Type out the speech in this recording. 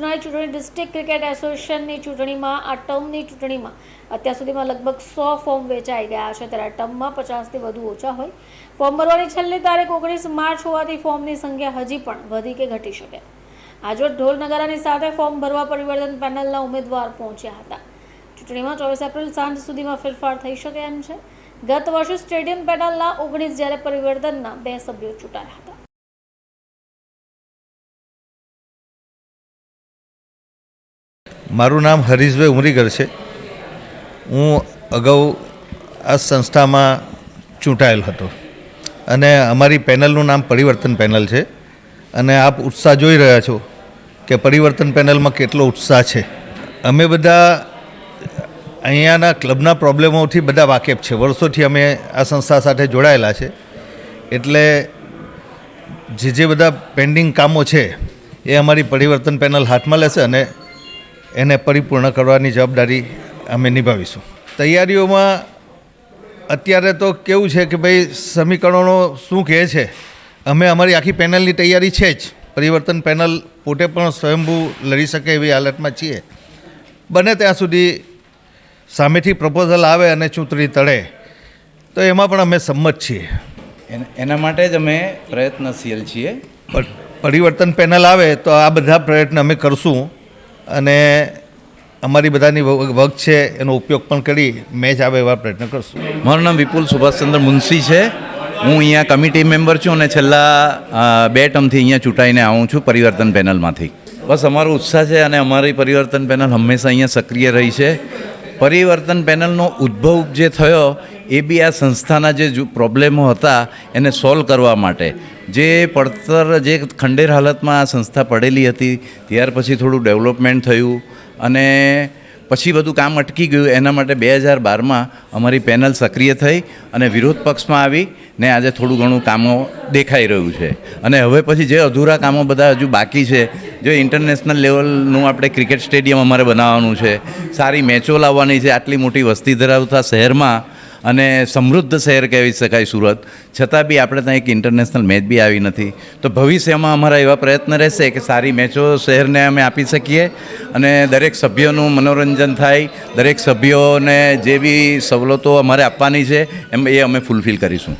યોજનાની ચૂંટણી district cricket એસોસિએશનની ચૂંટણીમાં, આ ટર્મની ચૂંટણીમાં અત્યાર સુધીમાં લગભગ સો ફોર્મ વેચાઈ ગયા છે. ત્યારે આ ટર્મમાં પચાસથી વધુ ઓછા હોય. ફોર્મ ભરવાની છેલ્લી તારીખ ઓગણીસ માર્ચ હોવાથી ફોર્મની સંખ્યા હજી પણ વધી કે ઘટી શકે. આજરોજ ઢોલ નગારાની સાથે ફોર્મ ભરવા પરિવર્તન પેનલના ઉમેદવાર પહોંચ્યા હતા. ચૂંટણીમાં ચોવીસ એપ્રિલ સાંજ સુધીમાં ફેરફાર થઈ શકે એમ છે. ગત વર્ષે સ્ટેડિયમ પેનલના ઓગણીસ જ્યારે પરિવર્તનના બે સભ્યો ચૂંટાયા હતા. મારું નામ હરીશભાઈ ઉમરીગર છે. હું અગાઉ આ સંસ્થામાં ચૂંટાયેલ હતો. અને અમારી પેનલનું નામ પરિવર્તન પેનલ છે. અને આપ ઉત્સાહ જોઈ રહ્યા છો કે પરિવર્તન પેનલમાં કેટલો ઉત્સાહ છે. અમે બધા અહીંયાના ક્લબના પ્રોબ્લેમોથી બધા વાકેફ છે. વર્ષોથી અમે આ સંસ્થા સાથે જોડાયેલા છે. એટલે જે જે બધા પેન્ડિંગ કામો છે એ અમારી પરિવર્તન પેનલ હાથમાં લેશે અને એને પરિપૂર્ણ કરવાની જવાબદારી અમે નિભાવીશું. તૈયારીઓમાં અત્યારે તો કેવું છે કે ભાઈ સમીકરણો શું કહે છે? અમે અમારી આખી પેનલની તૈયારી છે જ. પરિવર્તન પેનલ પોતે પણ સ્વયંભૂ લડી શકે એવી હાલતમાં છીએ. બને ત્યાં સુધી સામેથી પ્રપોઝલ આવે અને ચૂંટણી તળે તો એમાં પણ અમે સંમત છીએ. એના માટે જ અમે પ્રયત્નશીલ છીએ. પરિવર્તન પેનલ આવે તો આ બધા પ્રયત્ન અમે કરશું. અને અમારી બધાની વગ છે, એનો ઉપયોગ પણ કરી મેચ આવે એવા પ્રયત્ન કરશું. મારું નામ વિપુલ સુભાષચંદ્ર મુનશી છે. હું અહીંયા કમિટી મેમ્બર છું અને છેલ્લા બે ટર્મથી અહીંયા ચૂંટાઈને આવું છું પરિવર્તન પેનલમાંથી. બસ અમારો ઉત્સાહ છે અને અમારી પરિવર્તન પેનલ હંમેશા અહીંયા સક્રિય રહી છે. પરિવર્તન પેનલનો ઉદ્ભવ જે થયો, એ બી આ સંસ્થાના જે, પ્રોબ્લેમો હતા, એને સોલ્વ કરવા માટે. જે પડતર, જે ખંડેર હાલતમાં આ સંસ્થા પડેલી હતી, ત્યાર પછી થોડું ડેવલપમેન્ટ થયું અને પછી બધું કામ અટકી ગયું. એના માટે બે હજાર બારમાં અમારી પેનલ સક્રિય થઈ અને વિરોધ પક્ષમાં આવી ને આજે થોડું ઘણું કામો દેખાઈ રહ્યું છે. અને હવે પછી જે અધૂરા કામો બધા હજુ બાકી છે, જે ઇન્ટરનેશનલ લેવલનું આપણે ક્રિકેટ સ્ટેડિયમ અમારે બનાવવાનું છે, સારી મેચો લાવવાની છે, આટલી મોટી વસ્તી ધરાવતા શહેરમાં અને સમૃદ્ધ શહેર કહેવી શકાય સુરત. છતાં બી આપણે ત્યાં એક ઇન્ટરનેશનલ મેચ બી આવી નથી. તો ભવિષ્યમાં અમારા એવા પ્રયત્ન રહેશે કે સારી મેચો શહેરને અમે આપી શકીએ અને દરેક સભ્યોનું મનોરંજન થાય. દરેક સભ્યોને જે બી સવલતો અમારે આપવાની છે, એમ એ અમે ફૂલફિલ કરીશું.